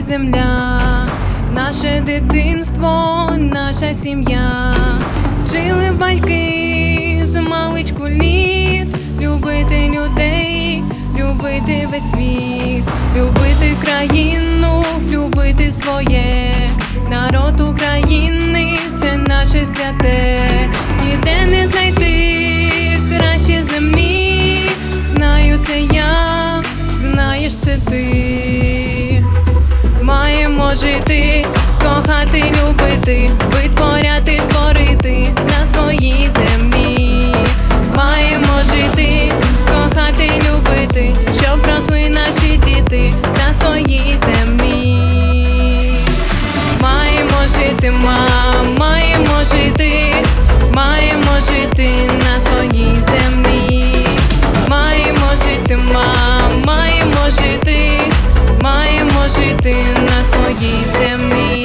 земля, наше дитинство, наша сім'я. Жили батьки з маличку літ, любити людей, любити весь світ, любити країну, любити своє, народ України це наше святе, ніде не знайти краще землі. Знаю, це я, знаєш, це ти. Жити, кохати, любити, витворяти, творити на своїй землі. Маємо жити, кохати, любити, щоб росли наші діти на своїй землі. Маємо жити, мам, маємо жити, маємо жити на своїй землі. Маємо жити, мам, маємо жити, маємо жити на своїй землі.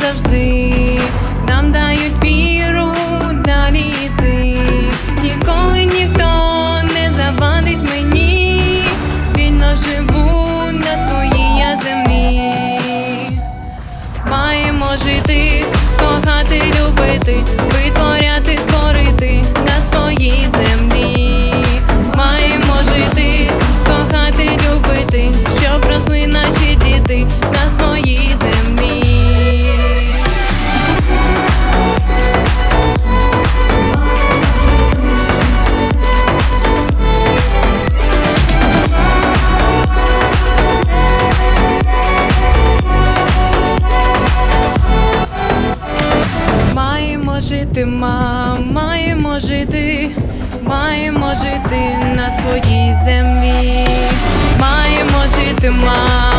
Завжди, живу на своїй землі. Маємо жити, кохати, любити, витворяти, творити на своїй землі. Маємо жити, кохати, любити, щоб росли наші діти жити, маємо жити, маємо жити на своїй землі. Маємо жити, мам,